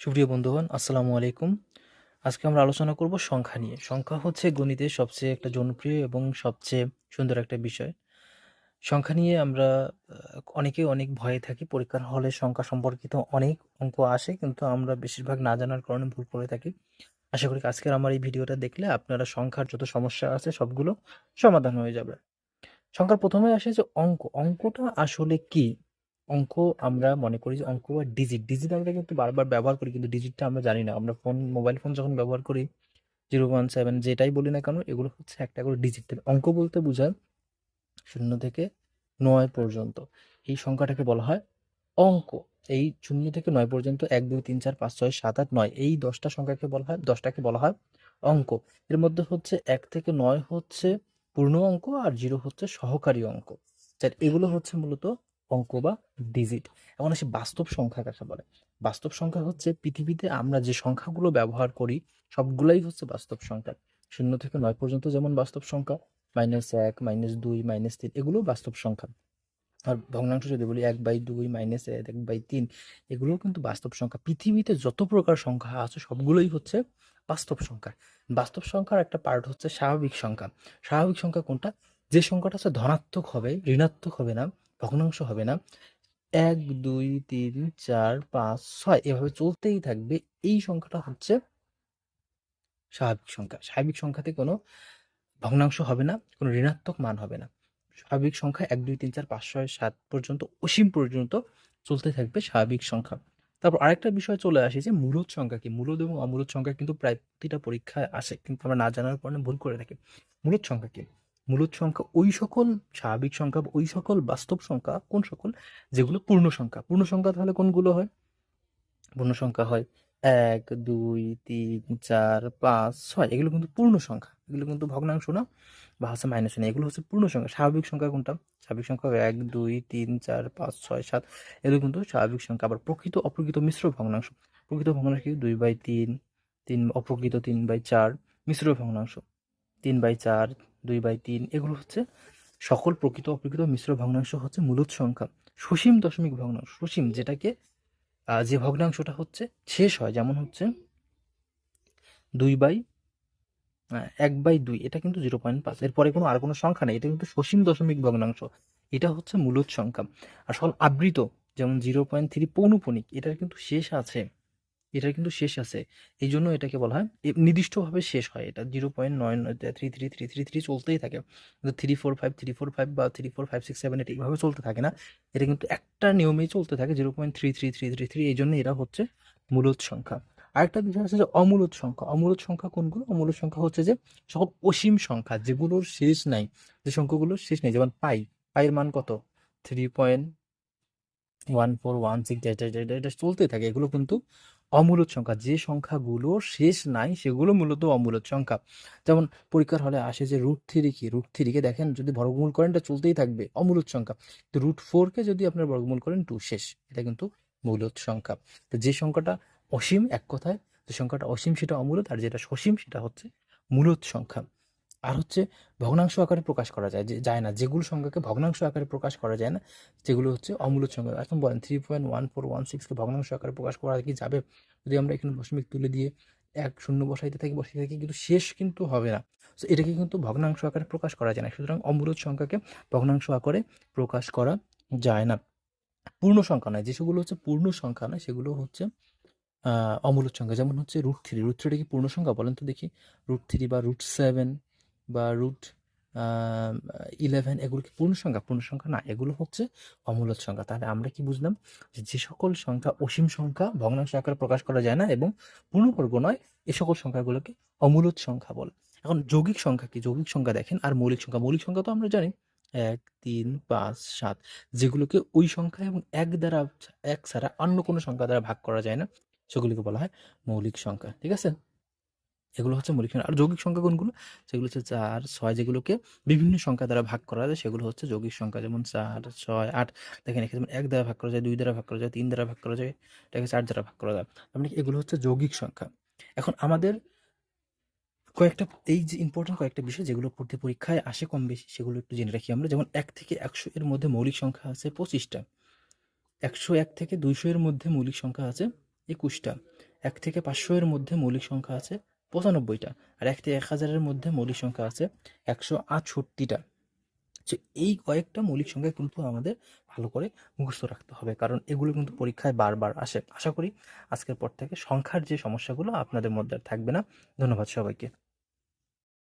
সুপ্রিয় বন্ধুগণ, আসসালামু আলাইকুম। আজকে আমরা আলোচনা করব সংখ্যা নিয়ে। সংখ্যা হচ্ছে গণিতের সবচেয়ে একটা জনপ্রিয় এবং সবচেয়ে সুন্দর একটা বিষয়। সংখ্যা নিয়ে আমরা অনেকেই অনেক ভয়ে থাকি। পরীক্ষার হলে সংখ্যা সম্পর্কিত অনেক অঙ্ক আসে, কিন্তু আমরা বেশিরভাগ না জানার কারণে ভুল করে থাকি। আশা করি আজকের আমার এই ভিডিওটা দেখলে আপনারা সংখ্যার যত সমস্যা আছে সবগুলো সমাধান হয়ে যাবে। সংখ্যার প্রথমে আসে যে অঙ্ক। অঙ্কটা আসলে কি? অঙ্ক আমরা মনে করি যে অঙ্ক বা ডিজিট ডিজিট আমরা কিন্তু বারবার ব্যবহার করি, কিন্তু ডিজিটটা আমরা জানি না। আমরা ফোন মোবাইল ফোন যখন ব্যবহার করি জিরো ওয়ান সেভেন যেটাই বলি না কেন, এগুলো হচ্ছে একটা করে ডিজিট অঙ্ক বলতে বোঝায় শূন্য থেকে নয় পর্যন্ত। এই সংখ্যাটাকে বলা হয় অঙ্ক। এই শূন্য থেকে নয় পর্যন্ত এক, দুই, তিন, চার, পাঁচ, ছয়, সাত, আট, নয়, এই দশটা সংখ্যাকে বলা হয়, দশটাকে বলা হয় অঙ্ক। এর মধ্যে হচ্ছে এক থেকে নয় হচ্ছে পূর্ণ অঙ্ক আর জিরো হচ্ছে সহকারী অঙ্ক। এগুলো হচ্ছে মূলত অঙ্ক বা ডিজিট এখন আসি বাস্তব সংখ্যা কাকে বলে। বাস্তব সংখ্যা হচ্ছে পৃথিবীতে আমরা যে সংখ্যাগুলো ব্যবহার করি, সবগুলাই হচ্ছে বাস্তব সংখ্যা। শূন্য থেকে নয় পর্যন্ত যেমন বাস্তব সংখ্যা মাইনাস এক মাইনাস দুই মাইনাস তিন এগুলো বাস্তব সংখ্যা। আর ভগ্নাংশ যদি বলি, এক বাই দুই মাইনাস এক বাই তিন, এগুলোও কিন্তু বাস্তব সংখ্যা। পৃথিবীতে যত প্রকার সংখ্যা আছে, সবগুলোই হচ্ছে বাস্তব সংখ্যা। বাস্তব সংখ্যার একটা পার্ট হচ্ছে স্বাভাবিক সংখ্যা। স্বাভাবিক সংখ্যা কোনটা? যে সংখ্যাটা হচ্ছে ধনাত্মক হবে, ঋণাত্মক হবে না ভগ্নাংশ হবে না। এক, দুই, তিন, চার, পাঁচ, ছয় এভাবে চলতেই থাকবে। এই সংখ্যাটা হচ্ছে স্বাভাবিক সংখ্যা। স্বাভাবিক সংখ্যাতে কোনো ভগ্নাংশ হবে না, কোনো ঋণাত্মক মান হবে না। স্বাভাবিক সংখ্যা এক, দুই, তিন, চার, পাঁচ, ছয়, সাত পর্যন্ত, অসীম পর্যন্ত চলতে থাকবে স্বাভাবিক সংখ্যা। তারপর আরেকটা বিষয় চলে আসে যে মূলদ সংখ্যা কি? মূলদ এবং অমূলদ সংখ্যা কিন্তু প্রায় প্রতিটা পরীক্ষায় আসে, কিন্তু আমরা না জানার কারণে ভুল করে থাকি। মূলদ সংখ্যা কি? মূলদ সংখ্যা ওই সকল, স্বাভাবিক সংখ্যা, ওই সকল, বাস্তব সংখ্যা, কোন সকল? যেগুলো পূর্ণ সংখ্যা। পূর্ণ সংখ্যা তাহলে কোনগুলো হয়? পূর্ণ সংখ্যা হয় এক, দুই, তিন, চার, পাঁচ, ছয়। এগুলো কিন্তু পূর্ণ সংখ্যা। এগুলো কিন্তু ভগ্নাংশ না, বা হচ্ছে মাইনাস না এগুলো হচ্ছে পূর্ণ সংখ্যা। স্বাভাবিক সংখ্যা কোনটা? স্বাভাবিক সংখ্যা এক, দুই, তিন, চার, পাঁচ, ছয়, সাত। এগুলো কিন্তু স্বাভাবিক সংখ্যা। আবার প্রকৃত, অপ্রকৃত মিশ্র ভগ্নাংশ। প্রকৃত ভগ্নাংশ কি? দুই বাই তিন তিন, অপ্রকৃত তিন বাই চার। মিশ্র ভগ্নাংশ। তিন বাই চার দুই বাই তিন, এগুলো হচ্ছে সকল প্রকৃত অপ্রকৃত মিশ্র ভগ্নাংশ হচ্ছে মূলত সংখ্যা। সসীম দশমিক ভগ্নাংশ, সসীম যেটাকে যে ভগ্নাংশটা হচ্ছে শেষ হয়, যেমন হচ্ছে দুই বাই এক বাই দুই, এটা কিন্তু জিরো পয়েন্ট পাঁচ। এরপরে কোনো আর কোনো সংখ্যা নেই, এটা কিন্তু সসীম দশমিক ভগ্নাংশ। এটা হচ্ছে মূলত সংখ্যা। আর সকল আবৃত, যেমন জিরো পয়েন্ট থ্রি পৌনপণিক এটার কিন্তু শেষ আছে। এটার কিন্তু শেষ আছে এই জন্য এটাকে বলা হয় নির্দিষ্টভাবে শেষ হয় এটা জিরো পয়েন্ট নয় three three three three three চলতেই থাকে three four five three four five বা three four five six seven এটা এইভাবে চলতে থাকে না এটা কিন্তু একটা নিয়মেই চলতে থাকে zero point three three three three three এই জন্য এরা হচ্ছে মূলত সংখ্যা আরেকটা বিষয় আছে যে অমূলত সংখ্যা অমূলত সংখ্যা কোনগুলো অমূলত সংখ্যা হচ্ছে যে সকল অসীম সংখ্যা যেগুলোর শেষ নাই যে সংখ্যাগুলোর শেষ নেই যেমন পাই পাইয়ের মান কত three point one four one six এটা চলতে থাকে এগুলো কিন্তু অমূলত সংখ্যা। যে সংখ্যাগুলো শেষ নাই, সেগুলো মূলত অমূলত সংখ্যা। যেমন পরীক্ষার হলে আসে যে রুট থ্রি কি রুট থ্রিকে দেখেন, যদি বর্গমূল করেন এটা চলতেই থাকবে অমূলত সংখ্যা। তো রুট ফোরকে যদি আপনার বর্গমূল করেন টু শেষ। এটা কিন্তু মূলত সংখ্যা। তো যে সংখ্যাটা অসীম এক কথায়, যে সংখ্যাটা অসীম সেটা অমূলত আর যেটা সসীম সেটা হচ্ছে মূলত সংখ্যা। আর হচ্ছে ভগ্নাংশ আকারে প্রকাশ করা যায়, যে যায় না, যেগুলো সংখ্যাকে ভগ্নাংশ আকারে প্রকাশ করা যায় না, যেগুলো হচ্ছে অমূলত সংখ্যা এখন বলেন three point one four one সিক্সকে ভগ্নাংশ আকারে প্রকাশ করা কি যাবে? যদি আমরা এখানে দশমিক তুলে দিয়ে এক শূন্য বসাইতে থাকি বসাইতে থাকি কিন্তু শেষ কিন্তু হবে না। তো এটাকে কিন্তু ভগ্নাংশ আকারে প্রকাশ করা যায় না। সুতরাং অমূলত সংখ্যাকে ভগ্নাংশ আকারে প্রকাশ করা যায় না। পূর্ণ সংখ্যা নয় যেসবগুলো হচ্ছে পূর্ণ সংখ্যা নয়, সেগুলো হচ্ছে অমূলত সংখ্যা। যেমন হচ্ছে রুট থ্রি রুট থ্রিটা কি পূর্ণ সংখ্যা? বলেন তো দেখি রুট থ্রি বা রুট সেভেন বা রুট ইলেভেন এগুলো কি পূর্ণ সংখ্যা পূর্ণ সংখ্যা না, এগুলো হচ্ছে অমূলত সংখ্যা। তাহলে আমরা কি বুঝলাম? যে যে সকল সংখ্যা অসীম সংখ্যা ভগ্নাংশ আকারে প্রকাশ করা যায় না এবং পূর্ণবর্গ নয়, এ সকল সংখ্যাগুলোকে অমূলত সংখ্যা বলে। এখন যৌগিক সংখ্যা কি? যৌগিক সংখ্যা দেখেন আর মৌলিক সংখ্যা। মৌলিক সংখ্যা তো আমরা জানি, এক, তিন, পাঁচ, সাত, যেগুলোকে ওই সংখ্যা এবং এক দ্বারা, এক ছাড়া অন্য কোনো সংখ্যা দ্বারা ভাগ করা যায় না। সেগুলিকে বলা হয় মৌলিক সংখ্যা। ঠিক আছে? এগুলো হচ্ছে মৌলিক সংখ্যা আর যৌগিক সংখ্যা কোনগুলো? সেগুলো হচ্ছে চার, ছয় যেগুলোকে বিভিন্ন সংখ্যা দ্বারা ভাগ করা যায়, সেগুলো হচ্ছে যৌগিক সংখ্যা। যেমন চার, ছয়, আট, দেখেন এখানে এক দ্বারা ভাগ করা যায়, দুই দ্বারা ভাগ করা যায়, তিন দ্বারা ভাগ করা যায়, এটাকে চার দ্বারা ভাগ করা যায়। মানে এগুলো হচ্ছে যৌগিক সংখ্যা। এখন আমাদের কয়েকটা, এই যে ইম্পর্টেন্ট কয়েকটা বিষয় যেগুলো পড়তে পরীক্ষায় আসে কম বেশি, সেগুলো একটু জেনে রাখি আমরা। যেমন এক থেকে একশো এর মধ্যে মৌলিক সংখ্যা আছে পঁচিশটা। একশো এক থেকে দুইশো এর মধ্যে মৌলিক সংখ্যা আছে একুশটা। এক থেকে পাঁচশো এর মধ্যে মৌলিক সংখ্যা আছে পঁচানব্বইটা আর এক থেকে এক হাজারের মধ্যে মৌলিক সংখ্যা আছে একশো আটষট্টিটা। এই কয়েকটা মৌলিক সংখ্যা কিন্তু আমাদের ভালো করে মুখস্থ রাখতে হবে, কারণ এগুলো কিন্তু পরীক্ষায় বারবার আসে। আশা করি আজকের পর থেকে সংখ্যার যে সমস্যাগুলো আপনাদের মধ্যে থাকবে না। ধন্যবাদ সবাইকে।